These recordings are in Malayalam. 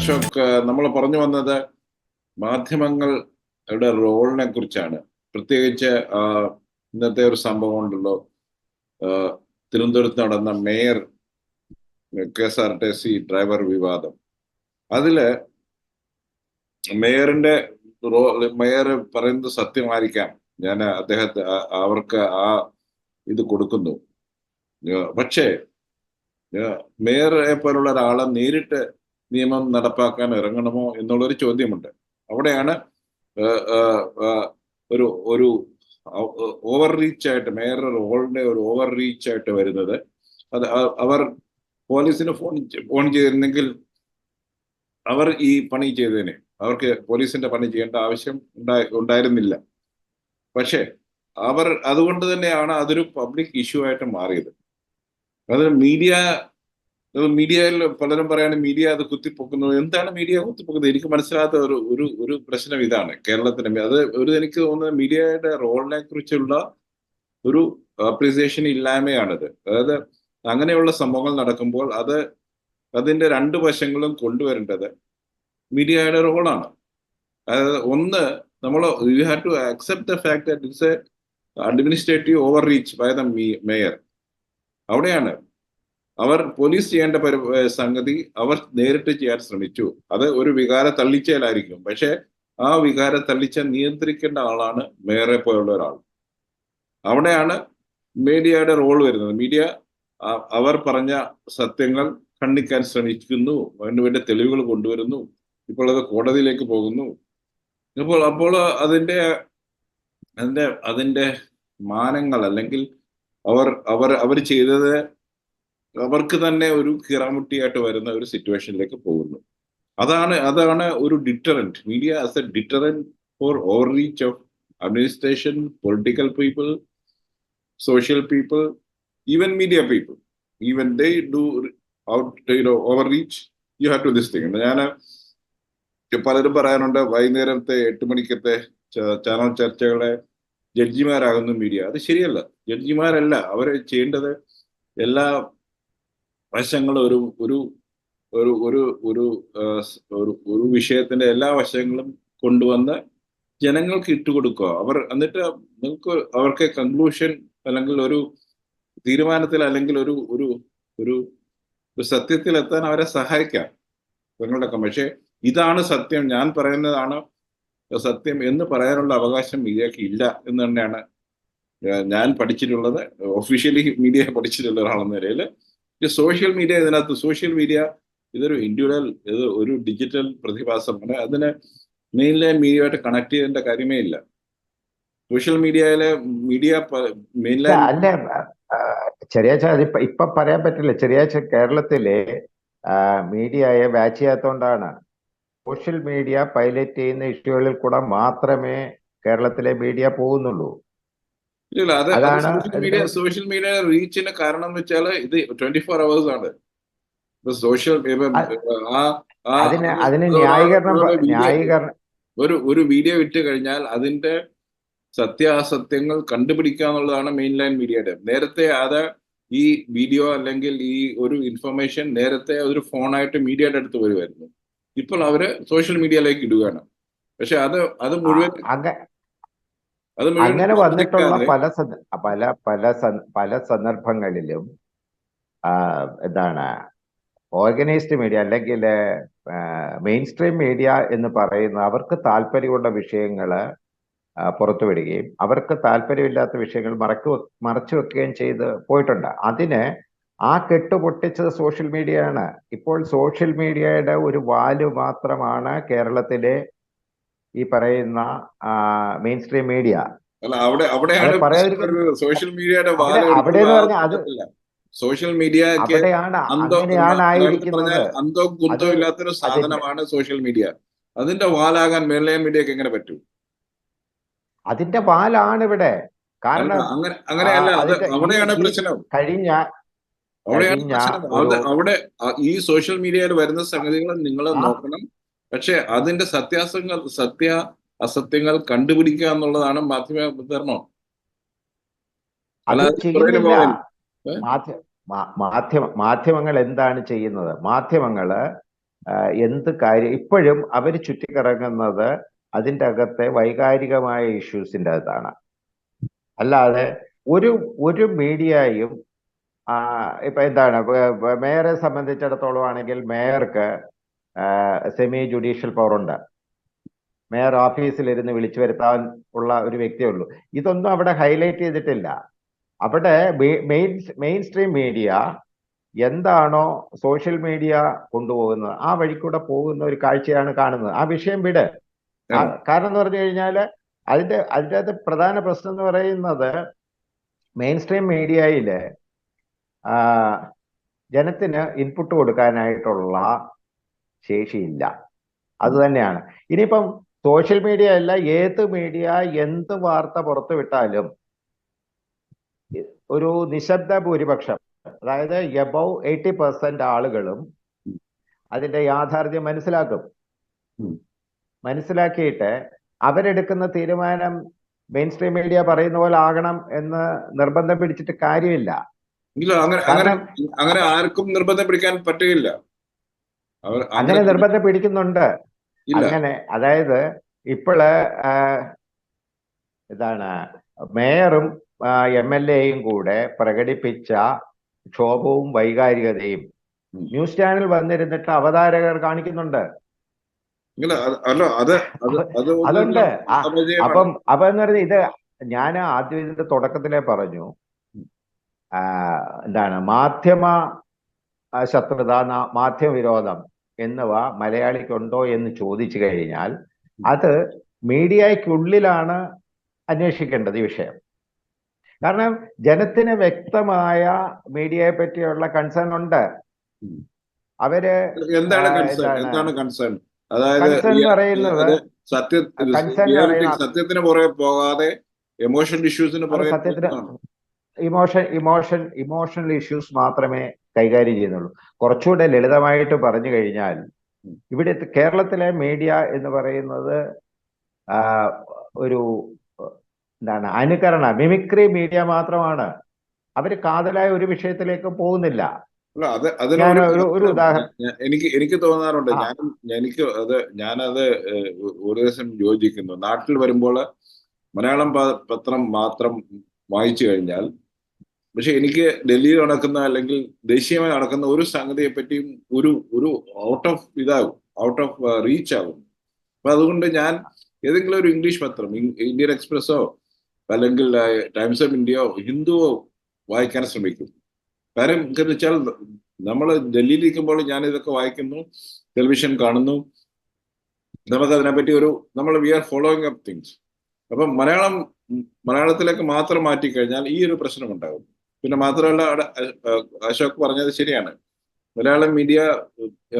അശോക് നമ്മൾ പറഞ്ഞു വന്നത് മാധ്യമങ്ങളുടെ റോളിനെ കുറിച്ചാണ്. പ്രത്യേകിച്ച് ഇന്നത്തെ ഒരു സംഭവം ഉണ്ടല്ലോ തിരുവനന്തപുരത്ത് നടന്ന mayor K S R T C driver വിവാദം. അതിൽ മേയറിന്റെ റോ- മേയർ പറയുന്നത് സത്യമായിരിക്കാം. ഞാൻ അദ്ദേഹത്തെ അവർക്ക് ആ ഇത് കൊടുക്കുന്നു. പക്ഷേ മേയറെ പോലുള്ള ഒരാളെ നേരിട്ട് നിയമം നടപ്പാക്കാൻ ഇറങ്ങണമോ എന്നുള്ളൊരു ചോദ്യമുണ്ട്. അവിടെയാണ് ഒരു ഒരു ഓവർ റീച്ച് ആയിട്ട് മേയർ റോളിന്റെ ഒരു ഓവർ റീച്ച് ആയിട്ട് വരുന്നത്. അത് അവർ പോലീസിന് ഫോൺ ഫോൺ ചെയ്തിരുന്നെങ്കിൽ അവർ ഈ പണി ചെയ്തതിനെ അവർക്ക് പോലീസിന്റെ പണി ചെയ്യേണ്ട ആവശ്യം ഉണ്ടായി ഉണ്ടായിരുന്നില്ല. പക്ഷേ അവർ അതുകൊണ്ട് തന്നെയാണ് അതൊരു പബ്ലിക് ഇഷ്യൂ ആയിട്ട് മാറിയത്. അത് മീഡിയ മീഡിയയിൽ പലരും പറയാണ് മീഡിയ അത് കുത്തിപ്പൊക്കുന്നത് എന്താണ് മീഡിയ കുത്തിപ്പൊക്കുന്നത്? എനിക്ക് മനസ്സിലാത്ത ഒരു ഒരു ഒരു പ്രശ്നം ഇതാണ് കേരളത്തിന്റെ അത് ഒരു എനിക്ക് തോന്നുന്നത് മീഡിയയുടെ റോളിനെ കുറിച്ചുള്ള ഒരു അപ്രീസിയേഷൻ ഇല്ലായ്മയാണിത്. അതായത് അങ്ങനെയുള്ള സംഭവങ്ങൾ നടക്കുമ്പോൾ അത് അതിന്റെ രണ്ട് വശങ്ങളും കൊണ്ടുവരേണ്ടത് മീഡിയയുടെ റോളാണ്. അതായത് ഒന്ന് നമ്മൾ you have to accept the fact that it's a administrative overreach by the mayor അവിടെയാണ് അവർ പോലീസ് ചെയ്യേണ്ട സംഗതി അവർ നേരിട്ട് ചെയ്യാൻ ശ്രമിച്ചു. അത് ഒരു വികാര തള്ളിച്ചയിലായിരിക്കും പക്ഷെ ആ വികാര തള്ളിച്ച നിയന്ത്രിക്കേണ്ട ആളാണ് മേയറെ പോലുള്ള ഒരാൾ. അവിടെയാണ് മീഡിയയുടെ റോൾ വരുന്നത്. മീഡിയ അവർ പറഞ്ഞ സത്യങ്ങൾ ഖണ്ഡിക്കാൻ ശ്രമിക്കുന്നു. അതിനു വേണ്ടി തെളിവുകൾ കൊണ്ടുവരുന്നു. ഇപ്പോൾ അത് കോടതിയിലേക്ക് പോകുന്നു. ഇപ്പോൾ അപ്പോൾ അതിന്റെ അതിന്റെ അതിന്റെ മാനങ്ങൾ അല്ലെങ്കിൽ അവർ അവർ അവർ ചെയ്തത് അവർക്ക് തന്നെ ഒരു കിറാമുട്ടിയായിട്ട് വരുന്ന ഒരു സിറ്റുവേഷനിലേക്ക് പോകുന്നു. അതാണ് അതാണ് ഒരു deterrent media as a deterrent for overreach of administration political people social people even media people even they do out you know overreach you have to this thing ഞാൻ പലരും പറയാനുണ്ട് വൈകുന്നേരത്തെ എട്ട് മണിക്കത്തെ ചാനൽ ചർച്ചകളെ ജഡ്ജിമാരാകുന്നു മീഡിയ അത് ശരിയല്ല. ജഡ്ജിമാരല്ല. അവരെ ചെയ്യേണ്ടത് എല്ലാ വശങ്ങളും ഒരു ഒരു ഒരു ഒരു ഒരു ഒരു വിഷയത്തിന്റെ എല്ലാ വശങ്ങളും കൊണ്ടുവന്ന് ജനങ്ങൾക്ക് ഇട്ടുകൊടുക്കുക അവർ എന്നിട്ട് നിങ്ങൾക്ക് അവർക്ക് കൺക്ലൂഷൻ അല്ലെങ്കിൽ ഒരു തീരുമാനത്തിൽ അല്ലെങ്കിൽ ഒരു ഒരു ഒരു സത്യത്തിൽ എത്താൻ അവരെ സഹായിക്കാം. നിങ്ങളുടെ പക്ഷേ ഇതാണ് സത്യം. ഞാൻ പറയുന്നതാണ് സത്യം എന്ന് പറയാനുള്ള അവകാശം മീഡിയക്ക് ഇല്ല എന്ന് തന്നെയാണ് ഞാൻ പഠിച്ചിട്ടുള്ളത്. ഒഫീഷ്യലി മീഡിയ പഠിച്ചിട്ടുള്ള ഒരാളെന്ന നിലയിൽ സോഷ്യൽ മീഡിയ ഇതിനകത്ത് സോഷ്യൽ മീഡിയ ഇതൊരു ഇൻഡിവിജ്വൽ ഇത് ഒരു ഡിജിറ്റൽ പ്രതിഭാസമാണ് അതിന് മെയിൻ ലൈൻ മീഡിയയായിട്ട് കണക്ട് ചെയ്യേണ്ട കാര്യമേ ഇല്ല. സോഷ്യൽ മീഡിയയിലെ മീഡിയ മെയിൻ ലൈൻ അല്ല ചെറിയ അതിപ്പോ ഇപ്പൊ പറയാൻ പറ്റില്ല. ചെറിയ കേരളത്തിലെ മീഡിയയെ വാച്ച് ചെയ്യാത്തോണ്ടാണ്. സോഷ്യൽ മീഡിയ പൈലറ്റ് ചെയ്യുന്ന ഇഷ്യൂകളിൽ കൂടെ മാത്രമേ കേരളത്തിലെ മീഡിയ പോകുന്നുള്ളൂ. അതാണ് സോഷ്യൽ മീഡിയ സോഷ്യൽ മീഡിയ റീച്ചിന് കാരണം എന്ന് വെച്ചാൽ ഇത് ട്വന്റി ഫോർ അവേഴ്സ് ആണ് സോഷ്യൽ അതിന് അതിന് ഒരു- ന്യായീകരണം ഒരു ന്യായീകരണം ഒരു ഒരു വീഡിയോ ഇട്ട് കഴിഞ്ഞാൽ അതിന്റെ സത്യാസത്യങ്ങൾ കണ്ടുപിടിക്കുക എന്നുള്ളതാണ് മെയിൻ ലൈൻ മീഡിയയുടെ നേരത്തെ അത് ഈ വീഡിയോ അല്ലെങ്കിൽ ഈ ഒരു ഇൻഫർമേഷൻ നേരത്തെ ഒരു ഫോണായിട്ട് മീഡിയയുടെ അടുത്ത് വരുമായിരുന്നു ഇപ്പോൾ അവർ സോഷ്യൽ മീഡിയയിലേക്ക് ഇടുകയാണ്. പക്ഷെ അത് അത് മുഴുവൻ അങ്ങനെ വന്നിട്ടുള്ള പല പല പല പല സന്ദർഭങ്ങളിലും എന്താണ് ഓർഗനൈസ്ഡ് മീഡിയ അല്ലെങ്കിൽ മെയിൻ സ്ട്രീം മീഡിയ എന്ന് പറയുന്ന അവർക്ക് താല്പര്യമുള്ള വിഷയങ്ങൾ പുറത്തുവിടുകയും അവർക്ക് താല്പര്യമില്ലാത്ത വിഷയങ്ങൾ മറക്കു മറച്ചു വെക്കുകയും ചെയ്ത് പോയിട്ടുണ്ട്. അതിന് ആ കെട്ടുപൊട്ടിച്ചത് സോഷ്യൽ മീഡിയയാണ് ഇപ്പോൾ സോഷ്യൽ മീഡിയയുടെ ഒരു വാൽ മാത്രമാണ് കേരളത്തിലെ ഈ പറയുന്ന മെയിൻ സ്ട്രീം മീഡിയ അവിടെ അവിടെയാണ് സോഷ്യൽ മീഡിയയുടെ അവിടെ- അത് സോഷ്യൽ മീഡിയ അന്തോ ഗുന്തോ കുന്തോ ഇല്ലാത്തൊരു സാധനമാണ് സോഷ്യൽ മീഡിയ അതിന്റെ വാലാകാൻ മേലയ മീഡിയക്ക് എങ്ങനെ പറ്റും? അതിന്റെ വാലാണ് ഇവിടെ. കാരണം അങ്ങനെ അങ്ങനെയല്ല അവിടെയാണ് പ്രശ്നം. കഴിഞ്ഞ അവിടെയാണ് പ്രശ്നം. അവിടെ ഈ സോഷ്യൽ മീഡിയയിൽ വരുന്ന സംഗതികൾ നിങ്ങൾ നോക്കണം. പക്ഷെ അതിന്റെ സത്യാസങ്ങൾ സത്യ അസത്യങ്ങൾ കണ്ടുപിടിക്കുക എന്നുള്ളതാണ് മാധ്യമ മാ- മാധ്യമ മാധ്യമങ്ങൾ എന്താണ് ചെയ്യുന്നത്? മാധ്യമങ്ങൾ എന്ത് കാര്യം ഇപ്പോഴും അവർ ചുറ്റിക്കറങ്ങുന്നത് അതിന്റെ അകത്തെ വൈകാരികമായ ഇഷ്യൂസിന്റെ അകത്താണ്. അല്ലാതെ ഒരു ഒരു മീഡിയയും ഇപ്പൊ എന്താണ്? മേയറെ സംബന്ധിച്ചിടത്തോളം ആണെങ്കിൽ മേയർക്ക് സെമി ജുഡീഷ്യൽ പവർ ഉണ്ട്. മേയർ ഓഫീസിലിരുന്ന് വിളിച്ചു വരുത്താൻ ഉള്ള ഒരു വ്യക്തിയേ ഉള്ളൂ. ഇതൊന്നും അവിടെ ഹൈലൈറ്റ് ചെയ്തിട്ടില്ല. അവിടെ മെയിൻ മെയിൻ സ്ട്രീം മീഡിയ എന്താണോ സോഷ്യൽ മീഡിയ കൊണ്ടുപോകുന്നത് ആ വഴിക്കൂടെ കൂടെ പോകുന്ന ഒരു കാഴ്ചയാണ് കാണുന്നത്. ആ വിഷയം വിട്. കാരണം എന്ന് പറഞ്ഞു കഴിഞ്ഞാൽ അതിന്റെ അതിന്റെ അകത്ത് പ്രധാന പ്രശ്നം എന്ന് പറയുന്നത് മെയിൻ സ്ട്രീം മീഡിയയിൽ ജനത്തിന് ഇൻപുട്ട് കൊടുക്കാനായിട്ടുള്ള ശേഷിയില്ല. അത് തന്നെയാണ് ഇനിയിപ്പം സോഷ്യൽ മീഡിയ അല്ല ഏത് മീഡിയ എന്ത് വാർത്ത പുറത്തുവിട്ടാലും ഒരു നിശബ്ദ ഭൂരിപക്ഷം അതായത് എബവ് എയ്റ്റി പെർസെന്റ് ആളുകളും അതിന്റെ യാഥാർത്ഥ്യം മനസ്സിലാക്കും. മനസ്സിലാക്കിയിട്ട് അവരെടുക്കുന്ന തീരുമാനം മെയിൻ സ്ട്രീം മീഡിയ പറയുന്ന പോലെ ആകണം എന്ന് നിർബന്ധം പിടിച്ചിട്ട് കാര്യമില്ല. ഇല്ല അങ്ങനെ അങ്ങനെ അങ്ങനെ ആർക്കും നിർബന്ധം പിടിക്കാൻ പറ്റുകയില്ല. അവർ അങ്ങനെ നിർബന്ധം പിടിക്കുന്നുണ്ട്. അങ്ങനെ അതായത് ഇപ്പോൾ ഇതാണ് മേയറും എം എൽ എയും കൂടെ പ്രകടിപ്പിച്ച ക്ഷോഭവും വൈകാരികതയും ന്യൂസ് ചാനൽ വന്നിരുന്നിട്ട് അവതാരകർ കാണിക്കുന്നുണ്ട്. അതുണ്ട്. അപ്പം അപ്പൊ എന്ന് പറഞ്ഞ ഇത് ഞാൻ ആദ്യം ഇതിന്റെ തുടക്കത്തിലേ പറഞ്ഞു. എന്താണ് മാധ്യമ ശത്രുത മാധ്യമവിരോധം മാധ്യമ വിരോധം എന്നിവ മലയാളിക്കുണ്ടോ എന്ന് ചോദിച്ചു കഴിഞ്ഞാൽ അത് മീഡിയയ്ക്കുള്ളിലാണ് അന്വേഷിക്കേണ്ടത് ഈ വിഷയം. കാരണം ജനത്തിന് വ്യക്തമായ മീഡിയയെ പറ്റിയുള്ള കൺസേൺ ഉണ്ട്. അവർ എന്താണ് കൺസേൺ എന്താണ് കൺസേൺ അതായത് പറയുന്നത് സത്യത്തിന് പുറകെ പോകാതെ ഇഷ്യൂസിന് ഇമോഷൻ ഇമോഷൻ ഇമോഷണൽ ഇഷ്യൂസ് മാത്രമേ കൈകാര്യം ചെയ്യുന്നുള്ളൂ. കുറച്ചുകൂടെ ലളിതമായിട്ട് പറഞ്ഞു കഴിഞ്ഞാൽ ഇവിടെ കേരളത്തിലെ മീഡിയ എന്ന് പറയുന്നത് ഒരു എന്താണ് അനുകരണ മിമിക്രി മീഡിയ മാത്രമാണ്. അവർ കാതലായ ഒരു വിഷയത്തിലേക്ക് പോകുന്നില്ല. ഒരു ഉദാഹരണം എനിക്ക് എനിക്ക് തോന്നാറുണ്ട് ഞാൻ ഞാനും എനിക്ക് അത് ഞാനത് ഒരു ദിവസം യോജിക്കുന്നു. നാട്ടിൽ വരുമ്പോൾ മലയാളം പത്രം മാത്രം വായിച്ചു കഴിഞ്ഞാൽ പക്ഷെ എനിക്ക് ഡൽഹിയിൽ നടക്കുന്ന അല്ലെങ്കിൽ ദേശീയമായി നടക്കുന്ന ഒരു സംഗതിയെ പറ്റിയും ഒരു ഒരു ഔട്ട് ഓഫ് ഇതാകും ഔട്ട് ഓഫ് റീച്ച് ആകും. അപ്പൊ അതുകൊണ്ട് ഞാൻ ഏതെങ്കിലും ഒരു ഇംഗ്ലീഷ് പത്രം ഇന്ത്യൻ എക്സ്പ്രസ്സോ അല്ലെങ്കിൽ ടൈംസ് ഓഫ് ഇന്ത്യയോ ഹിന്ദുവോ വായിക്കാൻ ശ്രമിക്കും. കാര്യം എന്താണെന്ന് വെച്ചാൽ നമ്മൾ ഡൽഹിയിൽ ഇരിക്കുമ്പോൾ ഞാൻ ഇതൊക്കെ വായിക്കുന്നു ടെലിവിഷൻ കാണുന്നു. നമുക്ക് അതിനെപ്പറ്റി ഒരു നമ്മൾ we are following up things അപ്പം മലയാളം മലയാളത്തിലേക്ക് മാത്രം മാറ്റിക്കഴിഞ്ഞാൽ ഈ ഒരു പ്രശ്നം ഉണ്ടാകും. പിന്നെ മാത്രമല്ല അവിടെ അശോക് പറഞ്ഞത് ശരിയാണ്. മലയാളം മീഡിയ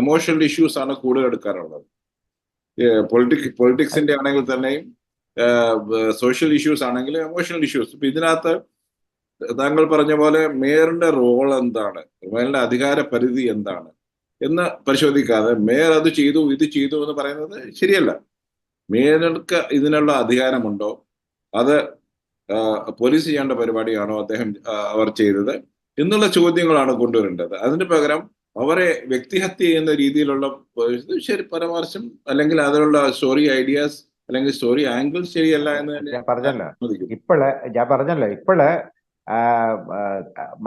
എമോഷണൽ ഇഷ്യൂസ് ആണ് കൂടുതൽ എടുക്കാറുള്ളത്. പൊളിറ്റിക് പൊളിറ്റിക്സിന്റെ ആണെങ്കിൽ തന്നെയും സോഷ്യൽ ഇഷ്യൂസ് ആണെങ്കിലും എമോഷണൽ ഇഷ്യൂസ് ഇപ്പൊ ഇതിനകത്ത് താങ്കൾ പറഞ്ഞ പോലെ മേയറിന്റെ റോൾ എന്താണ്? മേയറിന്റെ അധികാര പരിധി എന്താണ്? എന്ന് പരിശോധിക്കാതെ മേയർ അത് ചെയ്തു ഇത് ചെയ്തു എന്ന് പറയുന്നത് ശരിയല്ല. മേയർക്ക് ഇതിനുള്ള അധികാരമുണ്ടോ? അത് പോലീസ് ചെയ്യേണ്ട പരിപാടിയാണോ അദ്ദേഹം അവർ ചെയ്തത്? എന്നുള്ള ചോദ്യങ്ങളാണ് കൊണ്ടുവരേണ്ടത്. അതിന് പകരം അവരെ വ്യക്തിഹത്യ ചെയ്യുന്ന രീതിയിലുള്ള ശരി പരാമർശം അല്ലെങ്കിൽ അതിലുള്ള സ്റ്റോറി ഐഡിയാസ് അല്ലെങ്കിൽ സ്റ്റോറി ആംഗിൾ ശരിയല്ല എന്ന് ഞാൻ പറഞ്ഞല്ലോ. ഇപ്പോൾ ഞാൻ പറഞ്ഞല്ലോ ഇപ്പോൾ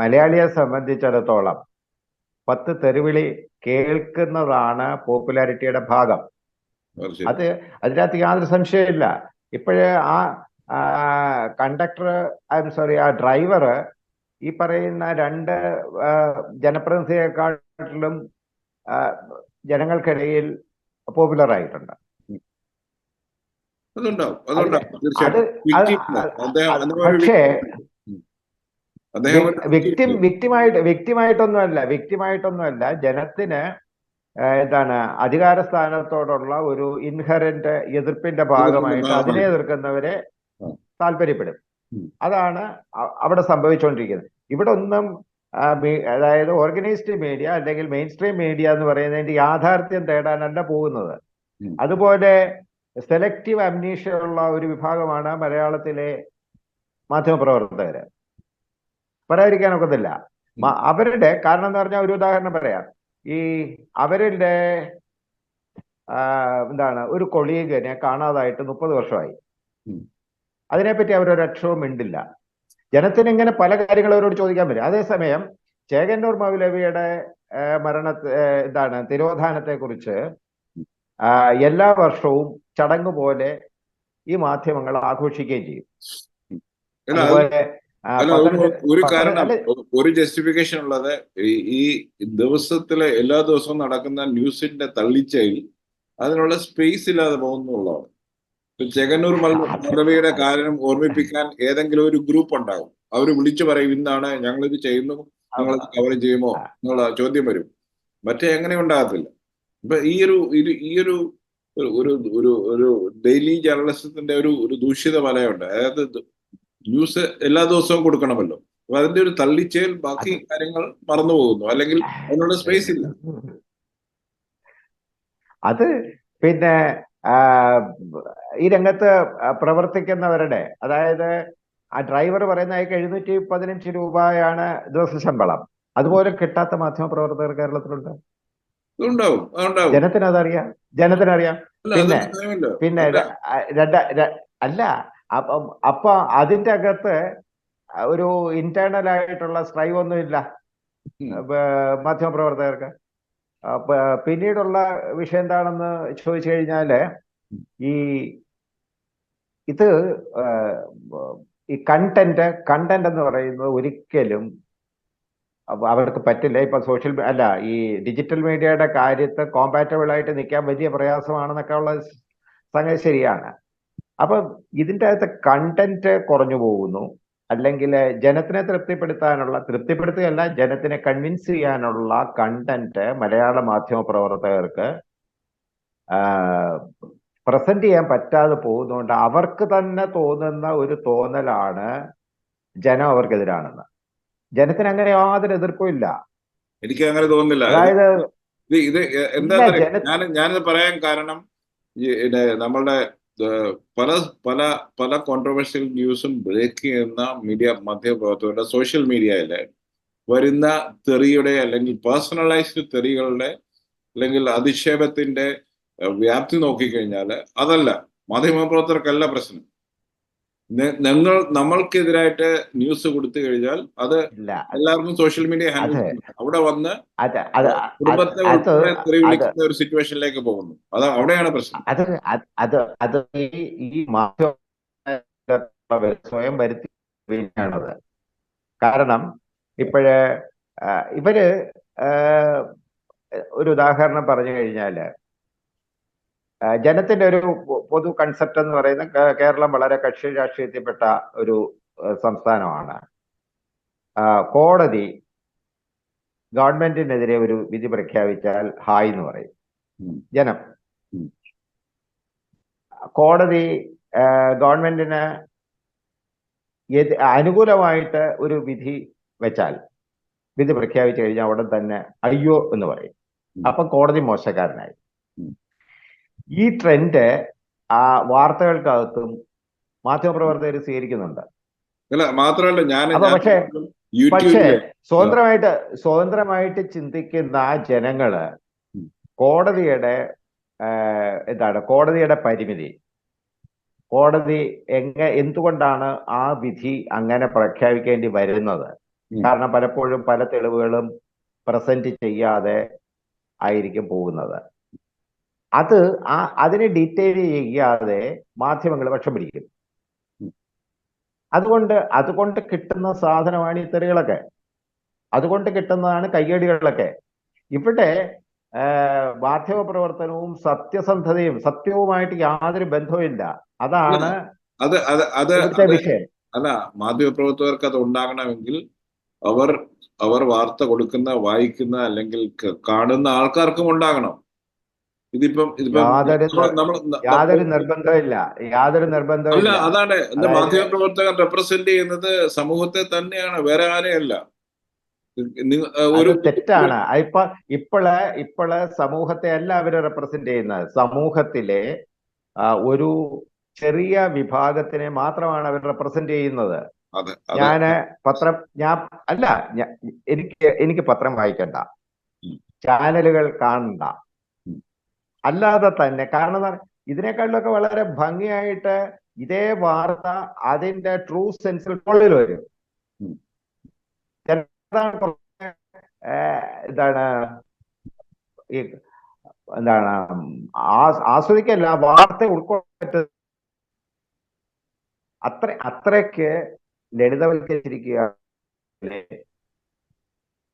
മലയാളിയെ സംബന്ധിച്ചിടത്തോളം പത്ത് തെരുവിളി കേൾക്കുന്നതാണ് പോപ്പുലാരിറ്റിയുടെ ഭാഗം. അത് അതിനകത്ത് യാതൊരു സംശയമില്ല ഇപ്പോഴേ ആ കണ്ടക്ടർ ഐ എം സോറി ആ ഡ്രൈവർ ഈ പറയുന്ന രണ്ട് ജനപ്രതിനിധിയെക്കാട്ടിലും ജനങ്ങൾക്കിടയിൽ പോപ്പുലർ ആയിട്ടുണ്ട് പക്ഷേ വ്യക്തി വ്യക്തിമായിട്ട് വ്യക്തിമായിട്ടൊന്നുമല്ല വ്യക്തിമായിട്ടൊന്നുമല്ല ജനത്തിന് എന്താണ് അധികാര സ്ഥാനത്തോടുള്ള ഒരു ഇൻഹറന്റ് എതിർപ്പിന്റെ ഭാഗമായിട്ട് ഭാഗമായി. അതിനെ എതിർക്കുന്നവരെ. താല്പര്യപ്പെടും. അതാണ് അവിടെ സംഭവിച്ചുകൊണ്ടിരിക്കുന്നത് ഇവിടെ ഒന്നും അതായത് ഓർഗനൈസ്ഡ് മീഡിയ അല്ലെങ്കിൽ മെയിൻ സ്ട്രീം മീഡിയ എന്ന് പറയുന്നതിന്റെ യാഥാർത്ഥ്യം തേടാനല്ല പോകുന്നത്. അതുപോലെ സെലക്റ്റീവ് അംനീഷ്യ ഉള്ള ഒരു വിഭാഗമാണ് മലയാളത്തിലെ മാധ്യമപ്രവർത്തകര്. പറയാതിരിക്കാൻ ഒക്കത്തില്ല. അവരുടെ കാരണം എന്ന് പറഞ്ഞാൽ ഒരു ഉദാഹരണം പറയാം. ഈ അവരുടെ എന്താണ് ഒരു കൊളീഗിനെ കാണാതായിട്ട് മുപ്പത് വർഷമായി. അതിനെപ്പറ്റി അവരൊരു അക്ഷരവും മിണ്ടില്ല. ജനത്തിന് ഇങ്ങനെ പല കാര്യങ്ങൾ അവരോട് ചോദിക്കാൻ പറ്റും അതേസമയം ചേകന്നൂർ മൗലവിയുടെ മരണ എന്താണ് തിരോധാനത്തെ കുറിച്ച് എല്ലാ വർഷവും ചടങ്ങ് പോലെ ഈ മാധ്യമങ്ങൾ ആഘോഷിക്കുകയും ചെയ്യും. അതുപോലെ ഒരു കാരണം ഒരു ജസ്റ്റിഫിക്കേഷൻ ഉള്ളത് ഈ ദിവസത്തിലെ എല്ലാ ദിവസവും നടക്കുന്ന ന്യൂസിന്റെ തള്ളിച്ചയിൽ അതിനുള്ള സ്പേസ് ഇല്ലാതെ പോകുന്നുള്ളതാണ്. ചെകന്നൂർ മൽ- കാരണം ഓർമ്മിപ്പിക്കാൻ ഏതെങ്കിലും ഒരു ഗ്രൂപ്പ് ഉണ്ടാകും അവർ വിളിച്ചു പറയും ഇന്നാണ് ഞങ്ങൾ ഇത് ചെയ്യുന്നു. ഞങ്ങൾ കവർ ചെയ്യുമോ? എന്നുള്ള ചോദ്യം വരും. മറ്റേ എങ്ങനെ ഉണ്ടാകത്തില്ല. ഇപ്പൊ ഈ ഒരു ഈ ഒരു ഒരു ഒരു ഒരു ഡെയിലി ജേർണലിസത്തിന്റെ ഒരു ഒരു ദൂഷിത വലയുണ്ട്. അതായത് ന്യൂസ് എല്ലാ ദിവസവും കൊടുക്കണമല്ലോ. അപ്പൊ അതിന്റെ ഒരു തള്ളിച്ചേൽ ബാക്കി കാര്യങ്ങൾ മറന്നു പോകുന്നു. അല്ലെങ്കിൽ അതിനുള്ള സ്പേസ് ഇല്ല. അത് പിന്നെ ഈ രംഗത്ത് പ്രവർത്തിക്കുന്നവരുടെ അതായത് ആ ഡ്രൈവർ പറയുന്ന അയക്ക് എഴുന്നൂറ്റി പതിനഞ്ച് രൂപയാണ് ദിവസ ശമ്പളം. അതുപോലെ കിട്ടാത്ത മാധ്യമ പ്രവർത്തകർ കേരളത്തിലുണ്ട്? ജനത്തിന് അതറിയാം ജനത്തിനറിയാം പിന്നെ- പിന്നെ രണ്ട അല്ല അപ്പം അപ്പൊ അതിന്റെ അകത്ത് ഒരു ഇന്റേണൽ ആയിട്ടുള്ള സ്ട്രൈവ് ഒന്നുമില്ല ഉം. പിന്നീടുള്ള വിഷയം എന്താണെന്ന് ചോദിച്ചു കഴിഞ്ഞാൽ ഈ ഇത് ഈ കണ്ടന്റ് കണ്ടന്റ് എന്ന് പറയുന്നത് ഒരിക്കലും അവർക്ക് പറ്റില്ല. ഇപ്പൊ സോഷ്യൽ അല്ല ഈ ഡിജിറ്റൽ മീഡിയയുടെ കാര്യത്ത് കോമ്പാറ്റബിൾ ആയിട്ട് നിൽക്കാൻ വലിയ പ്രയാസമാണെന്നൊക്കെ ഉള്ള സംഗതി ശരിയാണ്. അപ്പൊ ഇതിന്റെ അകത്ത് കണ്ടന്റ് കുറഞ്ഞു പോകുന്നു. അല്ലെങ്കിൽ ജനത്തിനെ തൃപ്തിപ്പെടുത്താനുള്ള തൃപ്തിപ്പെടുത്തുകയല്ല ജനത്തിനെ കൺവിൻസ് ചെയ്യാനുള്ള കണ്ടന്റ് മലയാള മാധ്യമ പ്രവർത്തകർക്ക് പ്രസന്റ് ചെയ്യാൻ പറ്റാതെ പോകുന്നതുകൊണ്ട് അവർക്ക് തന്നെ തോന്നുന്ന ഒരു തോന്നലാണ് ജനം അവർക്കെതിരാണെന്ന്. ജനത്തിന് അങ്ങനെ യാതൊരു എതിർപ്പും ഇല്ല. എനിക്ക് അങ്ങനെ തോന്നുന്നില്ല. അതായത് ഇത് എന്താ ഞാൻ ഞാനിത് പറയാൻ കാരണം നമ്മളുടെ പല പല പല കോൺട്രവേഴ്സ്യൽ ന്യൂസും ബ്രേക്ക് ചെയ്യുന്ന മീഡിയ മാധ്യമപ്രവർത്തകരുടെ സോഷ്യൽ മീഡിയയിൽ വരുന്ന തെറിയുടെ അല്ലെങ്കിൽ പേഴ്സണലൈസ്ഡ് തെറികളുടെ അല്ലെങ്കിൽ അധിക്ഷേപത്തിന്റെ വ്യാപ്തി നോക്കിക്കഴിഞ്ഞാൽ അതല്ല. മാധ്യമപ്രവർത്തകർക്കല്ല പ്രശ്നം. ഞങ്ങൾ നമ്മൾക്കെതിരായിട്ട് ന്യൂസ് കൊടുത്തു കഴിഞ്ഞാൽ അത് ഇല്ല. എല്ലാവർക്കും സോഷ്യൽ മീഡിയ ഹാൻഡിൽ അവിടെ വന്ന് കുടുംബത്തെ വിളിക്കുന്ന ഒരു സിറ്റുവേഷനിലേക്ക് പോകുന്നു. അത് അവിടെയാണ് പ്രശ്നം. അത് അത് അത് ഈ സ്വയം വരുത്തി കാരണം ഇപ്പോഴ് ഇവർ ഒരു ഉദാഹരണം പറഞ്ഞു കഴിഞ്ഞാൽ ജനത്തിന്റെ ഒരു പൊതു കൺസെപ്റ്റ് എന്ന് പറയുന്ന കേരളം വളരെ കക്ഷി രാഷ്ട്രീയത്തിൽപ്പെട്ട ഒരു സംസ്ഥാനമാണ്. കോടതി ഗവൺമെന്റിനെതിരെ ഒരു വിധി പ്രഖ്യാപിച്ചാൽ ഹായ് എന്ന് പറയും. ജനം. കോടതി ഗവൺമെന്റിന് അനുകൂലമായിട്ട് ഒരു വിധി വെച്ചാൽ വിധി പ്രഖ്യാപിച്ചു കഴിഞ്ഞാൽ ഉടൻ തന്നെ അയ്യോ എന്ന് പറയും. അപ്പൊ കോടതി മോശക്കാരനായി. ഈ ട്രെൻഡ് ആ വാർത്തകൾക്കകത്തും മാധ്യമപ്രവർത്തകർ സ്വീകരിക്കുന്നുണ്ട്. മാത്രമല്ല ഞാൻ പക്ഷേ- പക്ഷേ സ്വതന്ത്രമായിട്ട് സ്വതന്ത്രമായിട്ട് ചിന്തിക്കുന്ന ജനങ്ങൾ. കോടതിയുടെ എന്താണ് കോടതിയുടെ പരിമിതി. കോടതി എങ്ങ എന്തുകൊണ്ടാണ് ആ വിധി അങ്ങനെ പ്രഖ്യാപിക്കേണ്ടി വരുന്നത്? കാരണം പലപ്പോഴും പല തെളിവുകളും പ്രസന്റ് ചെയ്യാതെ ആയിരിക്കും പോകുന്നത്. അത് ആ അതിനെ ഡീറ്റെയിൽ ചെയ്യാതെ മാധ്യമങ്ങൾ പക്ഷം പിടിക്കും അതുകൊണ്ട് അതുകൊണ്ട് കിട്ടുന്ന സാധനമാണ് ഈ തെറികളൊക്കെ. അതുകൊണ്ട് കിട്ടുന്നതാണ് കയ്യടികളിലൊക്കെ ഇവിടെ മാധ്യമ പ്രവർത്തനവും സത്യസന്ധതയും സത്യവുമായിട്ട് യാതൊരു ബന്ധവുമില്ല. അതാണ് അത് അത് അത് അത് വിഷയം. അല്ല മാധ്യമപ്രവർത്തകർക്ക് അത് ഉണ്ടാകണമെങ്കിൽ അവർ അവർ വാർത്ത കൊടുക്കുന്ന വായിക്കുന്ന അല്ലെങ്കിൽ കാണുന്ന ആൾക്കാർക്കും ഉണ്ടാകണം. ഇതിപ്പം യാതൊരു നിർബന്ധമില്ല യാതൊരു നിർബന്ധമില്ല അതാണ്. മാധ്യമപ്രവർത്തകർ റെപ്രസെന്റ് ചെയ്യുന്നത് സമൂഹത്തെ തന്നെയാണ് വേറെ ആരെയല്ല. ഒരു തെറ്റാണ്. ഇപ്പൊ ഇപ്പോൾ ഇപ്പോൾ സമൂഹത്തെ അല്ല അവർ റെപ്രസെന്റ് ചെയ്യുന്നത്. സമൂഹത്തിലെ ഒരു ചെറിയ വിഭാഗത്തിനെ മാത്രമാണ് അവർ റെപ്രസെന്റ് ചെയ്യുന്നത്. ഞാൻ പത്രം ഞാൻ അല്ല എനിക്ക് എനിക്ക് പത്രം വായിക്കണ്ട. ചാനലുകൾ കാണണ്ട. അല്ലാതെ തന്നെ. കാരണം ഇതിനേക്കാളൊക്കെ ഇതിനേക്കാളിലൊക്കെ വളരെ ഭംഗിയായിട്ട് ഇതേ വാർത്ത അതിന്റെ ട്രൂ സെൻസിൽ ഉള്ളിൽ വരും. എന്താണ് എന്താണ്? ആസ്വദിക്കല്ല വാർത്ത ഉൾക്കൊള്ളാൻ അത്ര അത്രയ്ക്ക് ലളിതവൽക്കരിച്ചിരിക്കുക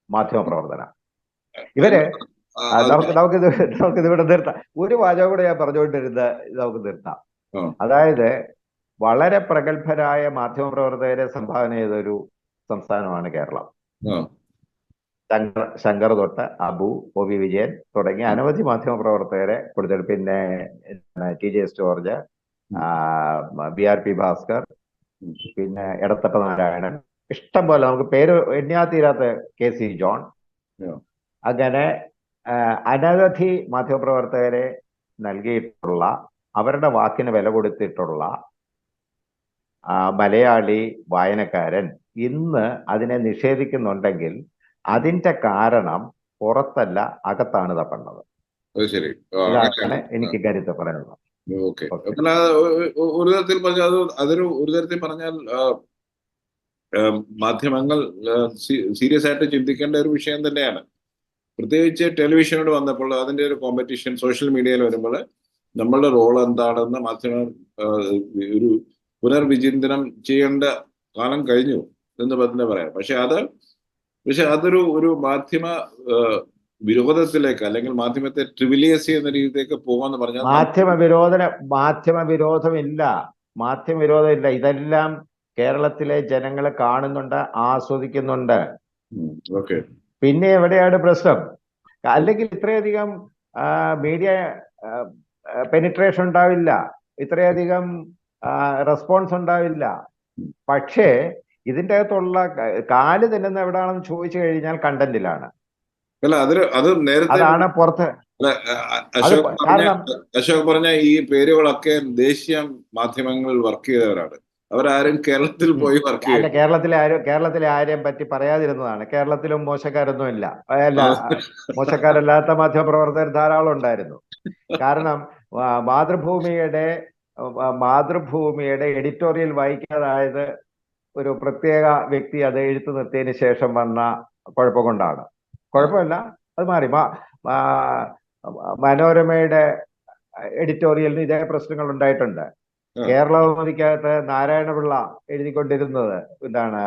മാധ്യമ പ്രവർത്തനം ഇവർ നമുക്ക് നമുക്ക് നമുക്കിത് ഇവിടെ നിർത്താം. ഒരു വാചകം കൂടെ ഞാൻ പറഞ്ഞുകൊണ്ടിരുന്ന നമുക്ക് നിർത്താം. അതായത് വളരെ പ്രഗത്ഭരായ മാധ്യമ പ്രവർത്തകരെ സംഭാവന ചെയ്തൊരു സംസ്ഥാനമാണ് കേരളം. ശങ്കർ ശങ്കർ തൊട്ട് അബു ഒ വി വിജയൻ തുടങ്ങിയ അനവധി മാധ്യമ പ്രവർത്തകരെ കൊടുത്തു. പിന്നെ T J S George B R P Bhaskar പിന്നെ എടത്തപ്പ നാരായണൻ. ഇഷ്ടം പോലെ നമുക്ക് പേര് എണ്ണിയാ തീരാത്ത കെ സി ജോൺ. അങ്ങനെ അനവധി മാധ്യമപ്രവർത്തകരെ നൽകിയിട്ടുള്ള അവരുടെ വാക്കിന് വില കൊടുത്തിട്ടുള്ള മലയാളി വായനക്കാരൻ ഇന്ന് അതിനെ നിഷേധിക്കുന്നുണ്ടെങ്കിൽ അതിന്റെ കാരണം പുറത്തല്ല അകത്താണ് തപ്പുന്നത്. ശരി. എനിക്ക് കരുത്ത് പറയുന്നത് ഓക്കെ. ഒരു തരത്തിൽ പറഞ്ഞാൽ അത് അതൊരു ഒരു തരത്തിൽ പറഞ്ഞാൽ മാധ്യമങ്ങൾ സീരിയസ് ആയിട്ട് ചിന്തിക്കേണ്ട ഒരു വിഷയം തന്നെയാണ്. പ്രത്യേകിച്ച് ടെലിവിഷനോട് വന്നപ്പോൾ അതിന്റെ ഒരു കോമ്പറ്റീഷൻ സോഷ്യൽ മീഡിയയിൽ വരുമ്പോൾ നമ്മളുടെ റോൾ എന്താണെന്ന് മാധ്യമ ഒരു പുനർവിചിന്തനം ചെയ്യേണ്ട കാലം കഴിഞ്ഞു എന്ന് തന്നെ പറയാം. പക്ഷെ അത് പക്ഷെ അതൊരു ഒരു മാധ്യമ വിരോധത്തിലേക്ക് അല്ലെങ്കിൽ മാധ്യമത്തെ ട്രിവിലിയസ് ചെയ്യുന്ന രീതിയിലേക്ക് പോകാന്ന് പറഞ്ഞാൽ മാധ്യമ വിരോധന മാധ്യമ വിരോധമില്ല മാധ്യമ വിരോധമില്ല ഇതെല്ലാം കേരളത്തിലെ ജനങ്ങളെ കാണുന്നുണ്ട് ആസ്വദിക്കുന്നുണ്ട്. ഓക്കെ പിന്നെ എവിടെയാണ് പ്രശ്നം? അല്ലെങ്കിൽ ഇത്രയധികം മീഡിയ പെനിട്രേഷൻ ഉണ്ടാവില്ല. ഇത്രയധികം റെസ്പോൺസ് ഉണ്ടാവില്ല. പക്ഷേ ഇതിന്റെ അകത്തുള്ള കാൽ തിന്നുന്ന എവിടെയാണെന്ന് ചോദിച്ചു കഴിഞ്ഞാൽ കണ്ടന്റിലാണ്. അല്ല അതൊരു അത് നേരത്തെ അതാണ് പുറത്ത്. അത് അശോക് പറഞ്ഞ ഈ പേരുകളൊക്കെ ദേശീയ മാധ്യമങ്ങളിൽ വർക്ക് ചെയ്തവരാണ്. അവരാരും കേരളത്തിൽ പോയി വർക്ക് അല്ല കേരളത്തിലെ ആരും കേരളത്തിലെ ആരെയും പറ്റി പറയാതിരുന്നതാണ്. കേരളത്തിലും മോശക്കാരൊന്നും ഇല്ല. അല്ല മോശക്കാരല്ലാത്ത മാധ്യമപ്രവർത്തകർ ധാരാളം ഉണ്ടായിരുന്നു. കാരണം മാതൃഭൂമിയുടെ മാതൃഭൂമിയുടെ എഡിറ്റോറിയൽ വായിക്കാതായത് ഒരു പ്രത്യേക വ്യക്തി അത് എഴുത്തു നിർത്തിയതിന് ശേഷം വന്ന കുഴപ്പം കൊണ്ടാണ് കുഴപ്പമില്ല അത് മാറി. മനോരമയുടെ എഡിറ്റോറിയലിന് ഇതേ പ്രശ്നങ്ങൾ ഉണ്ടായിട്ടുണ്ട്. കേരളകൗമുദിക്കകത്ത് നാരായണപിള്ള എഴുതിക്കൊണ്ടിരുന്നത് എന്താണ്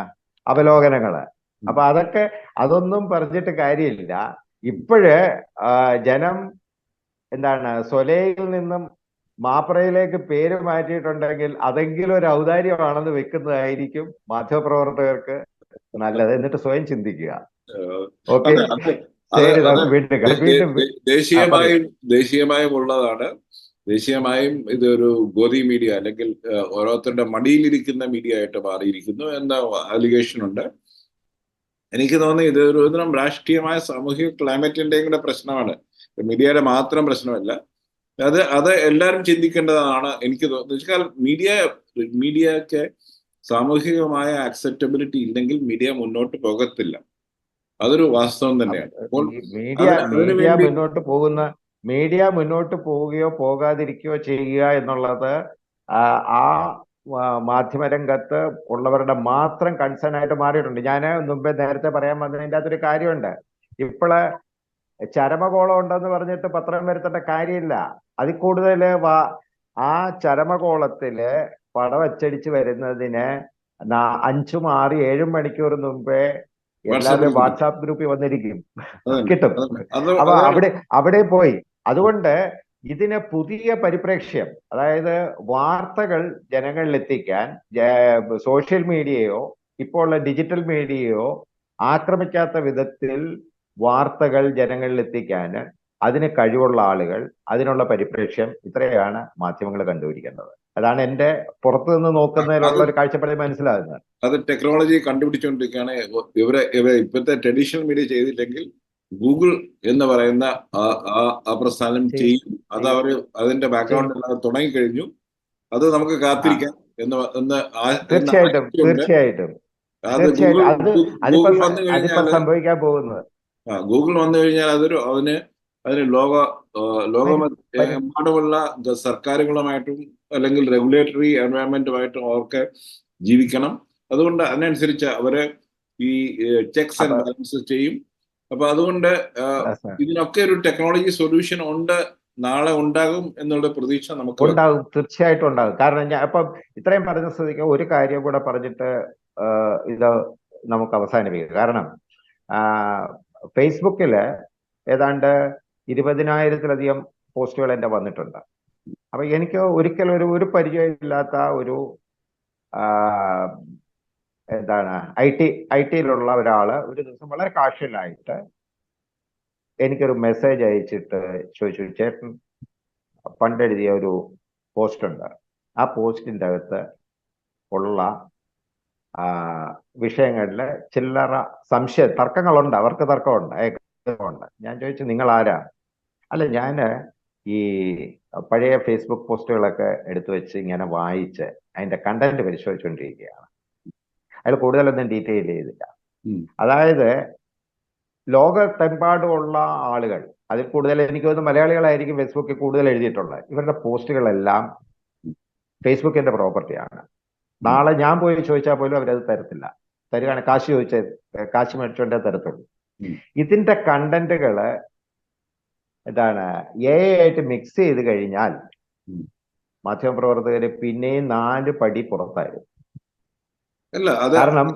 അവലോകനങ്ങൾ. അപ്പൊ അതൊക്കെ അതൊന്നും പറഞ്ഞിട്ട് കാര്യമില്ല. ഇപ്പോഴ് ജനം എന്താണ് സൊലയിൽ നിന്നും മാപ്രയിലേക്ക് പേര് മാറ്റിയിട്ടുണ്ടെങ്കിൽ അതെങ്കിലും ഒരു ഔദാര്യമാണെന്ന് വെക്കുന്നതായിരിക്കും മാധ്യമപ്രവർത്തകർക്ക് നല്ലത്. എന്നിട്ട് സ്വയം ചിന്തിക്കുക. ഓക്കെ? ദേശീയമായും ദേശീയമായും ഉള്ളതാണ് ദേശീയമായും ഇതൊരു ഗോതി മീഡിയ അല്ലെങ്കിൽ ഓരോരുത്തരുടെ മടിയിലിരിക്കുന്ന മീഡിയ ആയിട്ട് മാറിയിരിക്കുന്നു എന്ന അലിഗേഷൻ ഉണ്ട്. എനിക്ക് തോന്നുന്നു ഇത് ഒരു രാഷ്ട്രീയമായ സാമൂഹിക ക്ലൈമറ്റിന്റെയും കൂടെ പ്രശ്നമാണ്. മീഡിയയുടെ മാത്രം പ്രശ്നമല്ല. അത് അത് എല്ലാവരും ചിന്തിക്കേണ്ടതാണ് എനിക്ക് തോന്നുന്നത് മീഡിയ മീഡിയക്ക് സാമൂഹികമായ അക്സെപ്റ്റബിലിറ്റി ഇല്ലെങ്കിൽ മീഡിയ മുന്നോട്ട് പോകത്തില്ല. അതൊരു വാസ്തവം തന്നെയാണ്. അപ്പോൾ മുന്നോട്ട് പോകുന്ന മീഡിയ മുന്നോട്ട് പോവുകയോ പോകാതിരിക്കുകയോ ചെയ്യുക എന്നുള്ളത് ആ മാധ്യമരംഗത്ത് ഉള്ളവരുടെ മാത്രം കൺസേൺ ആയിട്ട് മാറിയിട്ടുണ്ട്. ഞാൻ മുമ്പേ നേരത്തെ പറയാൻ വന്നതിന്റെ അകത്തൊരു കാര്യമുണ്ട്. ഇപ്പോൾ ചരമകോളം ഉണ്ടെന്ന് പറഞ്ഞിട്ട് പത്രം വരുത്തേണ്ട കാര്യമില്ല. അതിൽ കൂടുതൽ ആ ചരമകോളത്തിൽ പടം അച്ചടിച്ച് വരുന്നതിന് അഞ്ചു ആറ് ഏഴും മണിക്കൂർ മുമ്പേ എല്ലാവരും വാട്സാപ്പ് ഗ്രൂപ്പിൽ വന്നിരിക്കും. കിട്ടും. അപ്പൊ അവിടെ അവിടെ പോയി. അതുകൊണ്ട് ഇതിന് പുതിയ പരിപ്രേക്ഷ്യം അതായത് വാർത്തകൾ ജനങ്ങളിൽ എത്തിക്കാൻ സോഷ്യൽ മീഡിയയോ ഇപ്പോൾ ഉള്ള ഡിജിറ്റൽ മീഡിയയോ ആക്രമിക്കാത്ത വിധത്തിൽ വാർത്തകൾ ജനങ്ങളിൽ എത്തിക്കാൻ അതിന് കഴിവുള്ള ആളുകൾ അതിനുള്ള പരിപ്രേക്ഷ്യം ഇത്രയാണ് മാധ്യമങ്ങൾ കണ്ടുപിടിക്കേണ്ടത് അതാണ് എന്റെ പുറത്തു നിന്ന് നോക്കുന്നതിലുള്ള ഒരു കാഴ്ചപ്പാടി മനസ്സിലാകുന്നത്. അത് ടെക്നോളജി കണ്ടുപിടിച്ചുകൊണ്ടിരിക്കുകയാണ്. ഇവരെ ഇവരെ ഇപ്പോഴത്തെ ട്രഡീഷണൽ മീഡിയ ചെയ്തില്ലെങ്കിൽ ഗൂഗിൾ എന്ന് പറയുന്ന ആ- പ്രസ്ഥാനം ചെയ്യും. അത് അവർ അതിന്റെ ബാക്ക്ഗ്രൗണ്ട് എല്ലാം തുടങ്ങിക്കഴിഞ്ഞു. അത് നമുക്ക് കാത്തിരിക്കാം എന്ന് എന്ന് തീർച്ചയായിട്ടും സംഭവിക്കാൻ പോകുന്നത്. ആ ഗൂഗിൾ വന്നു കഴിഞ്ഞാൽ അതൊരു അതിന് അതിന് ലോക ലോകമെമ്പാടുമുള്ള സർക്കാരുകളുമായിട്ടും അല്ലെങ്കിൽ റെഗുലേറ്ററി എൻവയോൺമെന്റുമായിട്ടും അവർക്ക് ജീവിക്കണം. അതുകൊണ്ട് അതിനനുസരിച്ച് അവർ ഈ ചെക്സ് ആൻഡ് ബാലൻസ് ചെയ്യും. അപ്പൊ അതുകൊണ്ട് ഇതിനൊക്കെ ഒരു ടെക്നോളജി സൊല്യൂഷൻ ഉണ്ട് നാളെ ഉണ്ടാകും എന്നുള്ള പ്രതീക്ഷ നമുക്ക് ഉണ്ടാകും തീർച്ചയായിട്ടും ഉണ്ടാകും. കാരണം ഞാൻ ഇപ്പം ഇത്രയും പറഞ്ഞ സ്ഥിതിക്ക് ഒരു കാര്യം കൂടെ പറഞ്ഞിട്ട് ഇത് നമുക്ക് അവസാനിപ്പിക്കാം. കാരണം ഫേസ്ബുക്കിൽ ഏതാണ്ട് ഇരുപതിനായിരത്തിലധികം പോസ്റ്റുകൾ എന്റെ വന്നിട്ടുണ്ട്. അപ്പൊ എനിക്ക് ഒരിക്കലും ഒരു ഒരു പരിചയമില്ലാത്ത ഒരു എന്താണ് ഐ ടി ഐ ടിയിലുള്ള ഒരാൾ ഒരു ദിവസം വളരെ കാഷ്വലായിട്ട് എനിക്കൊരു മെസ്സേജ് അയച്ചിട്ട് ചോദിച്ചു ചേട്ടൻ പണ്ടെഴുതിയ ഒരു പോസ്റ്റ് ഉണ്ട് ആ പോസ്റ്റിന്റെ അകത്ത് ഉള്ള വിഷയങ്ങളിൽ ചില്ലറ സംശയ തർക്കങ്ങളുണ്ട് അവർക്ക് തർക്കമുണ്ട് ഏകദേശമുണ്ട് ഞാൻ ചോദിച്ചു നിങ്ങൾ ആരാ അല്ല ഞാൻ ഈ പഴയ ഫേസ്ബുക്ക് പോസ്റ്റുകളൊക്കെ എടുത്തു വെച്ച് ഇങ്ങനെ വായിച്ച് അതിന്റെ കണ്ടന്റ് പരിശോധിച്ചുകൊണ്ടിരിക്കുകയാണ് അതിൽ കൂടുതലൊന്നും ഡീറ്റെയിൽ ചെയ്തില്ല. അതായത് ലോകത്തെമ്പാടുമുള്ള ആളുകൾ അതിൽ കൂടുതൽ എനിക്ക് തോന്നുന്നു മലയാളികളായിരിക്കും ഫേസ്ബുക്കിൽ കൂടുതൽ എഴുതിയിട്ടുള്ളത്. ഇവരുടെ പോസ്റ്റുകളെല്ലാം ഫേസ്ബുക്കിന്റെ പ്രോപ്പർട്ടിയാണ്. നാളെ ഞാൻ പോയി ചോദിച്ചാൽ പോലും അവരത് തരത്തില്ല. തരികയാണ്. കാശ് ചോദിച്ച കാശ് മേടിച്ചോണ്ടേ തരത്തുള്ളൂ. ഇതിന്റെ കണ്ടന്റുകൾ എന്താണ് എ ആയിട്ട് മിക്സ് ചെയ്ത് കഴിഞ്ഞാൽ. മാധ്യമപ്രവർത്തകര് പിന്നെയും നാല് പടി പുറത്തായിരുന്നു കാരണം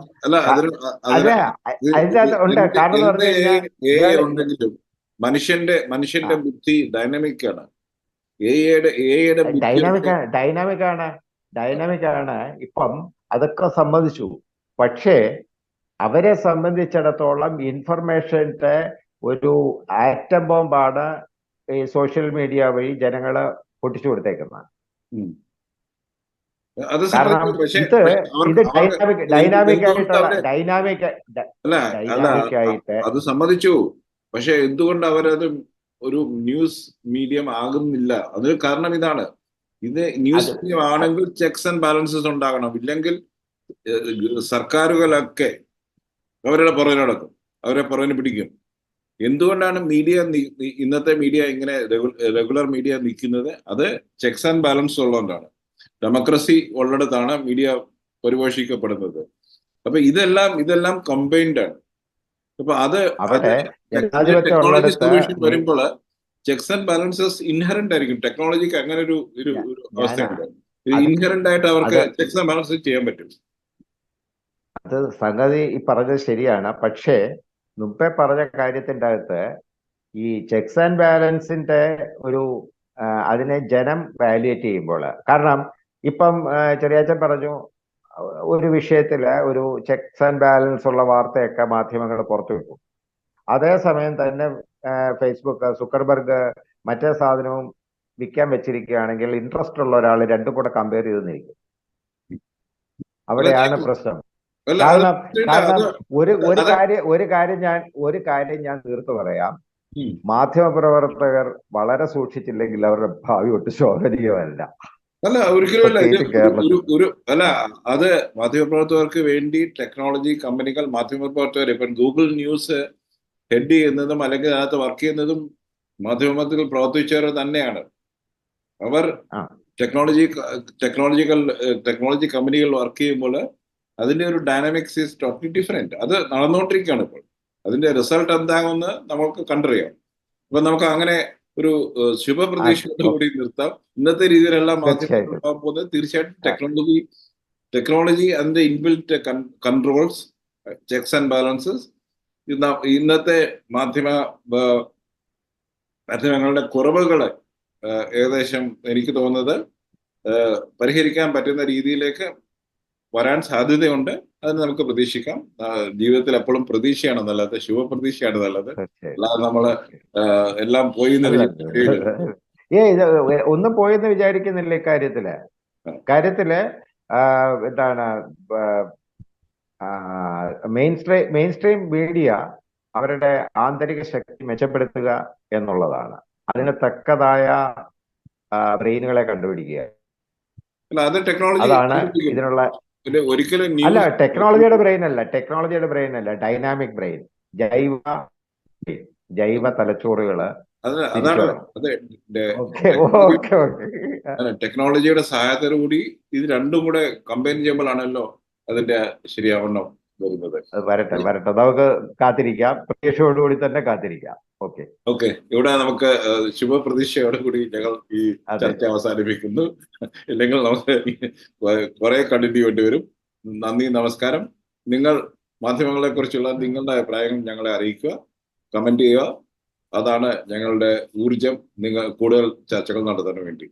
ഉണ്ടെങ്കിലും മനുഷ്യന്റെ മനുഷ്യന്റെ ബുദ്ധി ഡൈനാമിക് ആണ് ഡൈനാമിക് ആണ് ഡൈനാമിക് ആണ് ഡൈനാമിക് ആണ് ഇപ്പം അതൊക്കെ സമ്മതിച്ചു. പക്ഷേ അവരെ സംബന്ധിച്ചിടത്തോളം ഇൻഫർമേഷന്റെ ഒരു ആറ്റം ബോംബാണ് ഈ സോഷ്യൽ മീഡിയ വഴി ജനങ്ങളെ പൊട്ടിച്ചു കൊടുത്തേക്കുന്നത്. അത്. പക്ഷേ അത് സമ്മതിച്ചു. പക്ഷെ എന്തുകൊണ്ട് അവരത് ഒരു ന്യൂസ് മീഡിയം ആകുന്നില്ല? അതിന് കാരണം ഇതാണ്. ഇത് ന്യൂസ് മീഡിയം ആണെങ്കിൽ ചെക്സ് ആൻഡ് ബാലൻസസ് ഉണ്ടാകണം. ഇല്ലെങ്കിൽ സർക്കാരുകളൊക്കെ അവരുടെ പുറകെ നടക്കും. അവരെ പുറകിന് പിടിക്കും. എന്തുകൊണ്ടാണ് മീഡിയ ഇന്നത്തെ മീഡിയ ഇങ്ങനെ റെഗുലർ മീഡിയ നിൽക്കുന്നത്? അത് ചെക്സ് ആൻഡ് ബാലൻസ് ഉള്ളതുകൊണ്ടാണ്. ഡെമോക്രസി ഉള്ളിടത്താണ് മീഡിയ പരിപോഷിക്കപ്പെടുന്നത്. അപ്പൊ ഇതെല്ലാം ഇതെല്ലാം കമ്പൈൻഡ് ആണ്. അപ്പൊ അത് ടെക്നോളജി സൊല്യൂഷൻ വരുമ്പോൾ ചെക്സ് ആൻഡ് ബാലൻസസ് ഇൻഹറന്റ് ആയിരിക്കും. ടെക്നോളജിക്ക് അങ്ങനെ ഒരു ഒരു അവസ്ഥയുണ്ട്. ഇൻഹറന്റ് ആയിട്ട് അവർക്ക് ചെക്സ് ആൻഡ് ബാലൻസസ് ചെയ്യാൻ പറ്റും. അത് സംഗതി ഈ പറഞ്ഞത് ശരിയാണ്. പക്ഷേ മുമ്പേ പറഞ്ഞ കാര്യത്തിന്റെ അകത്ത് ഈ ചെക്സ് ആൻഡ് ബാലൻസിന്റെ ഒരു അതിനെ ജനം വാല്യുവേറ്റ് ചെയ്യുമ്പോൾ കാരണം ഇപ്പം ചെറിയാച്ചൻ പറഞ്ഞു ഒരു വിഷയത്തിൽ ഒരു ചെക്സ് ആൻഡ് ബാലൻസ് ഉള്ള വാർത്തയൊക്കെ മാധ്യമങ്ങൾ പുറത്തു വിട്ടു. അതേസമയം തന്നെ ഫേസ്ബുക്ക് സുക്കർബർഗ് മറ്റേ സാധനവും വിൽക്കാൻ വെച്ചിരിക്കുകയാണെങ്കിൽ ഇൻട്രസ്റ്റ് ഉള്ള ഒരാൾ രണ്ടും കൂടെ കമ്പയർ ചെയ്ത് നിൽക്കും. അവിടെയാണ് പ്രശ്നം. കാരണം കാരണം ഒരു ഒരു കാര്യം ഒരു കാര്യം ഞാൻ ഒരു കാര്യം ഞാൻ തീർത്തു പറയാം. മാധ്യമ പ്രവർത്തകർ വളരെ സൂക്ഷിച്ചില്ലെങ്കിൽ അവരുടെ ഭാവി ഒട്ടും ശോഭനീയമല്ല. അല്ല ഒരിക്കലും അല്ല ഒരു- ഒരു അല്ല അത് മാധ്യമപ്രവർത്തകർക്ക് വേണ്ടി ടെക്നോളജി കമ്പനികൾ മാധ്യമപ്രവർത്തകർ ഇപ്പം ഗൂഗിൾ ന്യൂസ് ഹെഡ് ചെയ്യുന്നതും അല്ലെങ്കിൽ അതിനകത്ത് വർക്ക് ചെയ്യുന്നതും മാധ്യമത്തിൽ പ്രവർത്തിച്ചവർ തന്നെയാണ്. അവർ ടെക്നോളജി ടെക്നോളജിക്കൽ ടെക്നോളജി കമ്പനികൾ വർക്ക് ചെയ്യുമ്പോൾ അതിന്റെ ഒരു ഡൈനാമിക്സ് ഈസ് ടോട്ടലി ഡിഫറെന്റ് അത് നടന്നുകൊണ്ടിരിക്കുകയാണ് ഇപ്പോൾ. അതിന്റെ റിസൾട്ട് എന്താകുമെന്ന് നമുക്ക് കണ്ടറിയാം. ഇപ്പൊ നമുക്ക് അങ്ങനെ ഒരു ശുഭപ്രതീക്ഷയോടുകൂടി നിർത്താം ഇന്നത്തെ രീതിയിലുള്ള. മാധ്യമങ്ങൾ പോകുന്നത് തീർച്ചയായിട്ടും ടെക്നോളജി ടെക്നോളജി അതിന്റെ inbuilt controls checks and balances ഇന്നത്തെ മാധ്യമ മാധ്യമങ്ങളുടെ കുറവുകളെ ഏകദേശം എനിക്ക് തോന്നുന്നത് പരിഹരിക്കാൻ പറ്റുന്ന രീതിയിലേക്ക് വരാൻ സാധ്യതയുണ്ട്. അതിന് നമുക്ക് പ്രതീക്ഷിക്കാം. ജീവിതത്തിൽ എപ്പോഴും പ്രതീക്ഷയാണ് നല്ലത്. ശുഭപ്രതീക്ഷയാണ് നല്ലത്. അല്ലാതെ നമ്മൾ എല്ലാം പോയി. ഏ ഒന്നും പോയെന്ന് വിചാരിക്കുന്നില്ല ഇക്കാര്യത്തിൽ കാര്യത്തിൽ എന്താണ് mainstream mainstream media അവരുടെ ആന്തരിക ശക്തി മെച്ചപ്പെടുത്തുക എന്നുള്ളതാണ്. അതിന് തക്കതായ ബ്രെയിനുകളെ കണ്ടുപിടിക്കുക. അതാണ് ഇതിനുള്ള ഒരിക്കലും അല്ല ടെക്നോളജിയുടെ ബ്രെയിൻ അല്ല. ടെക്നോളജിയുടെ ബ്രെയിൻ അല്ല. ഡൈനാമിക് ബ്രെയിൻ ജൈവ ജൈവ തലച്ചോറുകൾ ടെക്നോളജിയുടെ സഹായത്തോടു കൂടി ഇത് രണ്ടും കൂടെ കമ്പൈൻ ചെയ്യുമ്പോഴാണല്ലോ അതിന്റെ ശരിയാവണ്ണം വരുന്നത്. വരട്ടെ വരട്ടെ. നമുക്ക് കാത്തിരിക്കാം. പ്രതീക്ഷയോടുകൂടി തന്നെ കാത്തിരിക്കാം. ഓക്കെ. ഓക്കെ. ഇവിടെ നമുക്ക് ശുഭപ്രതീക്ഷയോടെ കൂടി ഞങ്ങൾ ഈ ചർച്ച അവസാനിപ്പിക്കുന്നു. ഇല്ലെങ്കിൽ നമുക്ക് കുറെ കണ്ടിന്യൂ വേണ്ടി വരും. നന്ദി നമസ്കാരം. നിങ്ങൾ മാധ്യമങ്ങളെ കുറിച്ചുള്ള നിങ്ങളുടെ അഭിപ്രായങ്ങൾ ഞങ്ങളെ അറിയിക്കുക കമന്റ് ചെയ്യുക. അതാണ് ഞങ്ങളുടെ ഊർജം നിങ്ങൾ കൂടുതൽ ചർച്ചകൾ നടത്താൻ വേണ്ടി.